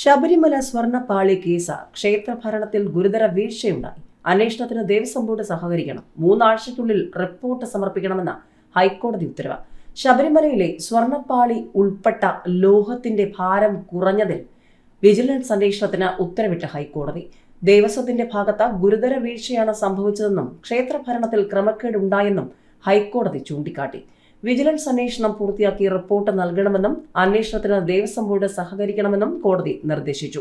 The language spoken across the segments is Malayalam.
ശബരിമല സ്വർണപ്പാളി കേസ് ക്ഷേത്രഭരണത്തിൽ ഗുരുതര വീഴ്ചയുണ്ടായി. അന്വേഷണത്തിന് ദേവസ്വം ബോർഡ് സഹകരിക്കണം. മൂന്നാഴ്ചയ്ക്കുള്ളിൽ റിപ്പോർട്ട് സമർപ്പിക്കണമെന്ന ഹൈക്കോടതി ഉത്തരവ്. ശബരിമലയിലെ സ്വർണപ്പാളി ഉൾപ്പെട്ട ലോഹത്തിന്റെ ഭാരം കുറഞ്ഞതിൽ വിജിലൻസ് അന്വേഷണത്തിന് ഉത്തരവിട്ട ഹൈക്കോടതി. ദേവസ്വത്തിന്റെ ഭാഗത്ത് ഗുരുതര വീഴ്ചയാണ് സംഭവിച്ചതെന്നും ക്ഷേത്രഭരണത്തിൽ ക്രമക്കേടുണ്ടായെന്നും ഹൈക്കോടതി ചൂണ്ടിക്കാട്ടി. വിജിലൻസ് അന്വേഷണം പൂർത്തിയാക്കി റിപ്പോർട്ട് നൽകണമെന്നും അന്വേഷണത്തിന് ദേവസ്വം ബോർഡ് സഹകരിക്കണമെന്നും കോടതി നിർദ്ദേശിച്ചു.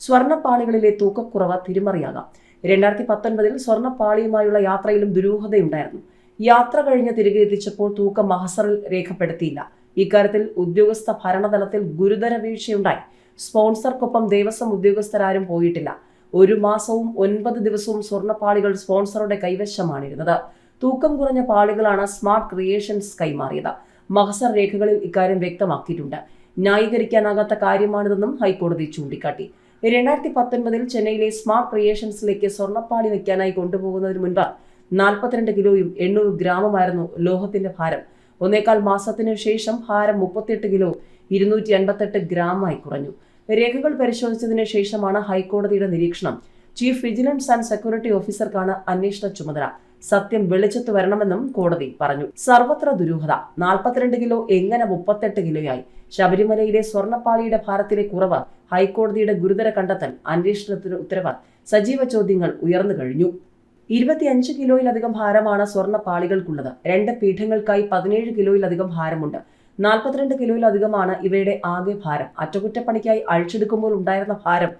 സ്വർണപ്പാളികളിലെ തൂക്കക്കുറവ് തിരിമറിയാകാം. രണ്ടായിരത്തി പത്തൊൻപതിൽ സ്വർണപ്പാളിയുമായുള്ള യാത്രയിലും ദുരൂഹതയുണ്ടായിരുന്നു. യാത്ര കഴിഞ്ഞ് തിരികെ എത്തിച്ചപ്പോൾ തൂക്കം മഹസറിൽ രേഖപ്പെടുത്തിയില്ല. ഇക്കാര്യത്തിൽ ഉദ്യോഗസ്ഥ ഭരണതലത്തിൽ ഗുരുതര വീഴ്ചയുണ്ടായി. സ്പോൺസർക്കൊപ്പം ദേവസ്വം ഉദ്യോഗസ്ഥരാരും പോയിട്ടില്ല. ഒരു മാസവും ഒൻപത് ദിവസവും സ്വർണപ്പാളികൾ സ്പോൺസറുടെ കൈവശമാണിരുന്നത്. തൂക്കം കുറഞ്ഞ പാളികളാണ് സ്മാർട്ട് ക്രിയേഷൻസ് കൈമാറിയത്. മഹസർ രേഖകളിൽ ഇക്കാര്യം വ്യക്തമാക്കിയിട്ടുണ്ട്. ന്യായീകരിക്കാനാകാത്ത കാര്യമാണിതെന്നും ഹൈക്കോടതി ചൂണ്ടിക്കാട്ടി. രണ്ടായിരത്തി പത്തൊൻപതിൽ ചെന്നൈയിലെ സ്മാർട്ട് ക്രിയേഷൻസിലേക്ക് സ്വർണപ്പാളി വയ്ക്കാനായി കൊണ്ടുപോകുന്നതിന് മുൻപ് നാൽപ്പത്തിരണ്ട് കിലോയും എണ്ണൂറ് ഗ്രാമുമായിരുന്നു ലോഹത്തിന്റെ ഭാരം. ഒന്നേക്കാൽ മാസത്തിനു ശേഷം ഭാരം മുപ്പത്തിയെട്ട് കിലോ ഇരുന്നൂറ്റി അൻപത്തെട്ട് ഗ്രാമായി കുറഞ്ഞു. രേഖകൾ പരിശോധിച്ചതിന് ശേഷമാണ് ഹൈക്കോടതിയുടെ നിരീക്ഷണം. ചീഫ് വിജിലൻസ് ആൻഡ് സെക്യൂരിറ്റി ഓഫീസർക്കാണ് അന്വേഷണ ചുമതല. സത്യം വെളിച്ചത്ത് വരണമെന്നും കോടതി പറഞ്ഞു. സർവത്ര ദുരൂഹത. നാൽപ്പത്തിരണ്ട് കിലോ എങ്ങനെ മുപ്പത്തെട്ട് കിലോയായി? ശബരിമലയിലെ സ്വർണപ്പാളിയുടെ ഭാരത്തിലെ കുറവ് ഹൈക്കോടതിയുടെ ഗുരുതര കണ്ടെത്തൽ അന്വേഷണത്തിന് ഉത്തരവ് സജീവ ചോദ്യങ്ങൾ ഉയർന്നു കഴിഞ്ഞു. ഇരുപത്തിയഞ്ച് കിലോയിലധികം ഭാരമാണ് സ്വർണപ്പാളികൾക്കുള്ളത്. രണ്ട് പീഠങ്ങൾക്കായി പതിനേഴ് കിലോയിലധികം ഭാരമുണ്ട്. നാൽപ്പത്തിരണ്ട് കിലോയിലധികമാണ് ഇവയുടെ ആകെ ഭാരം. അറ്റകുറ്റപ്പണിക്കായി അഴിച്ചെടുക്കുമ്പോൾ ഉണ്ടായിരുന്ന ഭാരം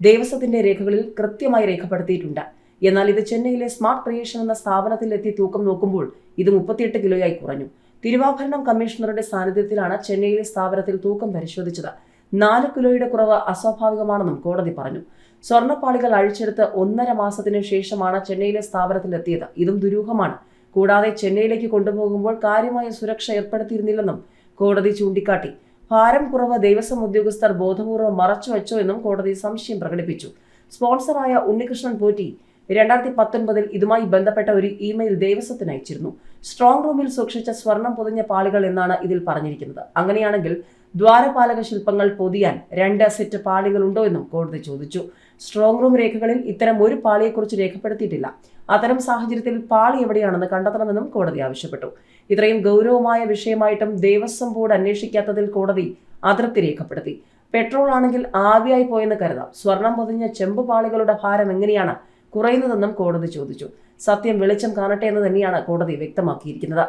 ദേവസ്വത്തിന്റെ രേഖകളിൽ കൃത്യമായി രേഖപ്പെടുത്തിയിട്ടുണ്ട്. എന്നാൽ ഇത് ചെന്നൈയിലെ സ്മാർട്ട് ക്രിയേഷൻ എന്ന സ്ഥാപനത്തിലെത്തി തൂക്കം നോക്കുമ്പോൾ ഇത് മുപ്പത്തിയെട്ട് കിലോയായി കുറഞ്ഞു. തിരുവാഭരണം കമ്മീഷണറുടെ സാന്നിധ്യത്തിലാണ് ചെന്നൈയിലെ സ്ഥാപനത്തിൽ തൂക്കം പരിശോധിച്ചത്. നാല് കിലോയുടെ കുറവ് അസ്വാഭാവികമാണെന്നും കോടതി പറഞ്ഞു. സ്വർണപ്പാളികൾ അഴിച്ചെടുത്ത് ഒന്നര മാസത്തിനു ശേഷമാണ് ചെന്നൈയിലെ സ്ഥാപനത്തിലെത്തിയത്. ഇതും ദുരൂഹമാണ്. കൂടാതെ ചെന്നൈയിലേക്ക് കൊണ്ടുപോകുമ്പോൾ കാര്യമായ സുരക്ഷ ഏർപ്പെടുത്തിയിരുന്നില്ലെന്നും കോടതി ചൂണ്ടിക്കാട്ടി. ഭാരം കുറവ് ദേവസ്വം ഉദ്യോഗസ്ഥർ ബോധപൂർവം മറച്ചുവെച്ചോ എന്നും കോടതി സംശയം പ്രകടിപ്പിച്ചു. സ്പോൺസറായ ഉണ്ണികൃഷ്ണൻ പോറ്റി രണ്ടായിരത്തി പത്തൊൻപതിൽ ഇതുമായി ബന്ധപ്പെട്ട ഒരു ഇമെയിൽ ദേവസ്വത്തിന് അയച്ചിരുന്നു. സ്ട്രോങ് റൂമിൽ സൂക്ഷിച്ച സ്വർണം പൊതിഞ്ഞ പാളികൾ എന്നാണ് ഇതിൽ പറഞ്ഞിരിക്കുന്നത്. അങ്ങനെയാണെങ്കിൽ ദ്വാരപാലക ശില്പങ്ങൾ പൊതിയാൻ രണ്ട് സെറ്റ് പാളികൾ ഉണ്ടോ എന്നും കോടതി ചോദിച്ചു. സ്ട്രോങ് റൂം രേഖകളിൽ ഇത്തരം ഒരു പാളിയെക്കുറിച്ച് രേഖപ്പെടുത്തിയിട്ടില്ല. അത്തരം സാഹചര്യത്തിൽ പാളി എവിടെയാണെന്ന് കണ്ടെത്തണമെന്നും കോടതി ആവശ്യപ്പെട്ടു. ഇത്രയും ഗൗരവമായ വിഷയമായിട്ടും ദേവസ്വം ബോർഡ് അന്വേഷിക്കാത്തതിൽ കോടതി അതൃപ്തി രേഖപ്പെടുത്തി. പെട്രോൾ ആണെങ്കിൽ ആവിയായി പോയെന്ന് കരുതാം. സ്വർണം പൊതിഞ്ഞ ചെമ്പ് പാളികളുടെ ഭാരം എങ്ങനെയാണ് കുറയുന്നതെന്നും കോടതി ചോദിച്ചു. സത്യം വെളിച്ചം കാണട്ടെ എന്ന് തന്നെയാണ് കോടതി വ്യക്തമാക്കിയിരിക്കുന്നത്.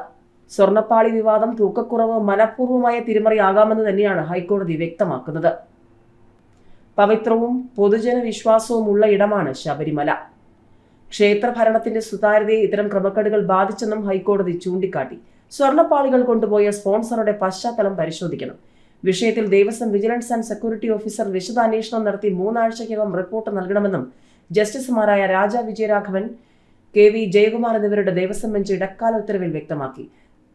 സ്വർണപ്പാളി വിവാദം തൂക്കക്കുറവ് മനഃപൂർവമായ തിരിമറിയാകാമെന്ന് തന്നെയാണ് ഹൈക്കോടതി വ്യക്തമാക്കുന്നത്. പവിത്രവും പൊതുജന വിശ്വാസവുമുള്ള ഇടമാണ് ശബരിമല. ക്ഷേത്രഭരണത്തിന്റെ സുതാര്യതയെ ഇത്തരം ക്രമക്കേടുകൾ ബാധിച്ചെന്നും ഹൈക്കോടതി ചൂണ്ടിക്കാട്ടി. സ്വർണപ്പാളികൾ കൊണ്ടുപോയ സ്പോൺസറുടെ പശ്ചാത്തലം പരിശോധിക്കണം. വിഷയത്തിൽ Devaswom vigilance and security officer വിശദാന്വേഷണം നടത്തി മൂന്നാഴ്ചയ്ക്കകം റിപ്പോർട്ട് നൽകണമെന്നും ജസ്റ്റിസുമാരായ രാജ വിജയരാഘവൻ കെ വി ജയകുമാർ എന്നിവരുടെ ദേവസ്വം ബെഞ്ച് ഇടക്കാല ഉത്തരവിൽ വ്യക്തമാക്കി.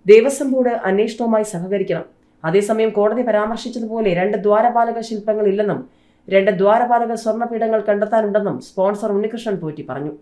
ദേവസ്വം ബോർഡ് അന്വേഷണവുമായി സഹകരിക്കണം. അതേസമയം കോടതി പരാമർശിച്ചതുപോലെ രണ്ട് ദ്വാരപാലക ശില്പങ്ങൾ ഇല്ലെന്നും രണ്ട് ദ്വാരപാലക സ്വർണപീഠങ്ങൾ കണ്ടെത്താനുണ്ടെന്നും സ്പോൺസർ ഉണ്ണികൃഷ്ണൻ പോറ്റി പറഞ്ഞു.